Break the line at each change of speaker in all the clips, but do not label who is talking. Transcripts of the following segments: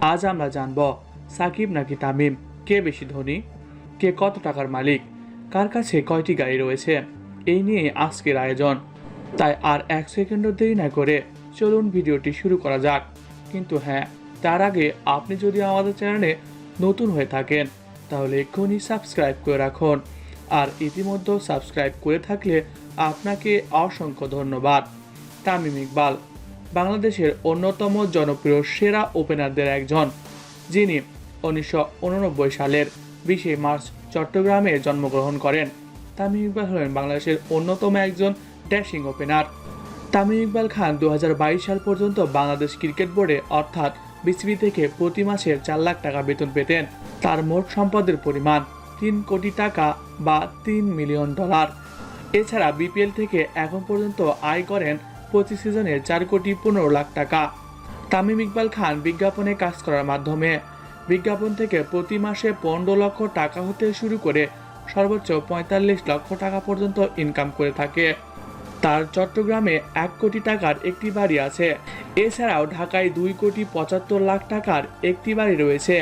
আজ আমরা জানব সাকিব নাকি তামিম? কে বেশি ধনী? কে কত টাকার মালিক? কার কাছে কয়টি গাড়ি রয়েছে? এই নিয়ে আজকের আয়োজন। তাই আর এক সেকেন্ডও দেরি না করে চলুন ভিডিওটি শুরু করা যাক। কিন্তু হ্যাঁ তার আগে আপনি যদি আমাদের চ্যানেলে নতুন হয়ে থাকেন, তাহলে এক্ষুনি সাবস্ক্রাইব করে রাখুন। আর ইতিমধ্যে সাবস্ক্রাইব করে থাকলে আপনাকে অসংখ্য ধন্যবাদ। তামিম ইকবাল। বাংলাদেশের অন্যতম জনপ্রিয় সেরা ওপেনারদের একজন, যিনি উনিশশো উননব্বই সালের বিশে মার্চ চট্টগ্রামে জন্মগ্রহণ করেন। তামিম ইকবাল হলেন বাংলাদেশের অন্যতম একজন ড্যাশিং ওপেনার। তামিম ইকবাল খান দু হাজার বাইশ সাল পর্যন্ত বাংলাদেশ ক্রিকেট বোর্ডে, অর্থাৎ বিসিবি থেকে প্রতি মাসে চার লাখ টাকা বেতন পেতেন। তার মোট সম্পদের পরিমাণ তিন কোটি টাকা বা তিন মিলিয়ন ডলার। এছাড়া বিপিএল থেকে এখন পর্যন্ত আয় করেন প্রতি সিজনে চার কোটি পনেরো লাখ টাকা। তামিম ইকবাল খান বিজ্ঞাপনে কাজ করার মাধ্যমে। বিজ্ঞাপন থেকে প্রতি মাসে পনেরো লক্ষ টাকা হতে শুরু করে সর্বোচ্চ পঁয়তাল্লিশ লক্ষ টাকা পর্যন্ত ইনকাম করে থাকে। তার চট্টগ্রামে এক কোটি টাকার একটি বাড়ি আছে। এছাড়াও ঢাকায় দুই কোটি পঁচাত্তর লাখ টাকার একটি বাড়ি রয়েছে।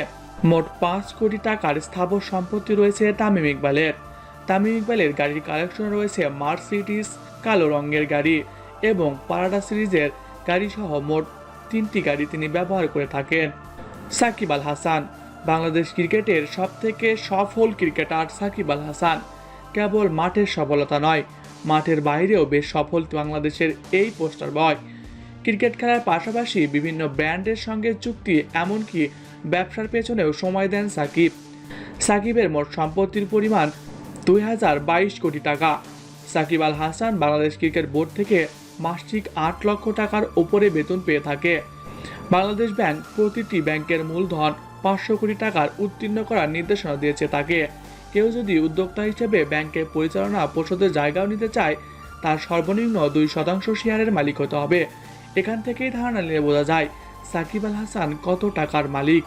মোট পাঁচ কোটি টাকার স্থাবর সম্পত্তি রয়েছে তামিম ইকবালের। তামিম ইকবালের গাড়ির কালেকশন রয়েছে মার্সিডিস কালো রঙের গাড়ি। এবং পারাডা সিরিজের গাড়ি সহ মোট তিনটি গাড়ি তিনি ব্যবহার করে থাকেন। সাকিব আল হাসান, বাংলাদেশ ক্রিকেটের সবথেকে সফল ক্রিকেটার সাকিব আল হাসান। কেবল মাঠের সফলতা নয়, মাঠের বাইরেও বেশ সফল বাংলাদেশের এই পোস্টার বয়। ক্রিকেট খেলার পাশাপাশি বিভিন্ন ব্র্যান্ডের সঙ্গে চুক্তি, এমনকি ব্যবসার পেছনেও সময় দেন সাকিব। সাকিবের মোট সম্পত্তির পরিমাণ দুই হাজার বাইশ কোটি টাকা। সাকিব আল হাসান বাংলাদেশ ক্রিকেট বোর্ড থেকে মাসিক আট লক্ষ টাকার ওপরে বেতন পেয়ে থাকে। বাংলাদেশ ব্যাংক প্রতিটি ব্যাংকের মূলধন পাঁচশো কোটি টাকার উত্তীর্ণ করার নির্দেশনা দিয়েছে তাকে। কেউ যদি উদ্যোক্তা হিসেবে ব্যাংকের পরিচালনা পরিষদের জায়গাও নিতে চায়, তার সর্বনিম্ন দুই শতাংশ শেয়ারের মালিক হতে হবে। এখান থেকেই ধারণা নিয়ে বোঝা যায়, সাকিব আল হাসান কত টাকার মালিক।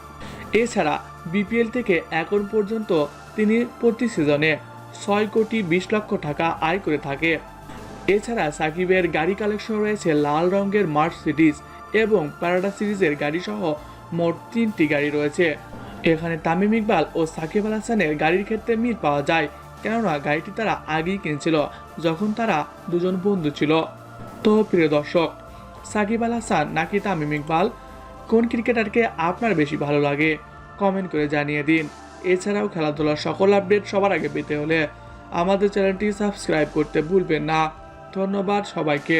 এছাড়া বিপিএল থেকে এখন পর্যন্ত তিনি প্রতি সিজনে ছয় কোটি বিশ লক্ষ টাকা আয় করে থাকে। এছাড়া সাকিবের গাড়ি কালেকশন রয়েছে লাল রঙের মার্সিডিজ এবং প্যারাডা সিরিজের গাড়ি সহ মোট তিনটি গাড়ি রয়েছে। এখানে তামিম ইকবাল ও সাকিব আল হাসানের গাড়ির ক্ষেত্রে মিল পাওয়া যায়, কেননা গাড়িটি তারা আগেই কিনছিল, যখন তারা দুজন বন্ধু ছিল। তো প্রিয় দর্শক, সাকিব আল হাসান নাকি তামিম ইকবাল? কোন ক্রিকেটারকে আপনার বেশি ভালো লাগে? কমেন্ট করে জানিয়ে দিন। এছাড়াও খেলাধুলার সকল আপডেট সবার আগে পেতে হলে আমাদের চ্যানেলটি সাবস্ক্রাইব করতে ভুলবেন না। ধন্যবাদ সবাইকে।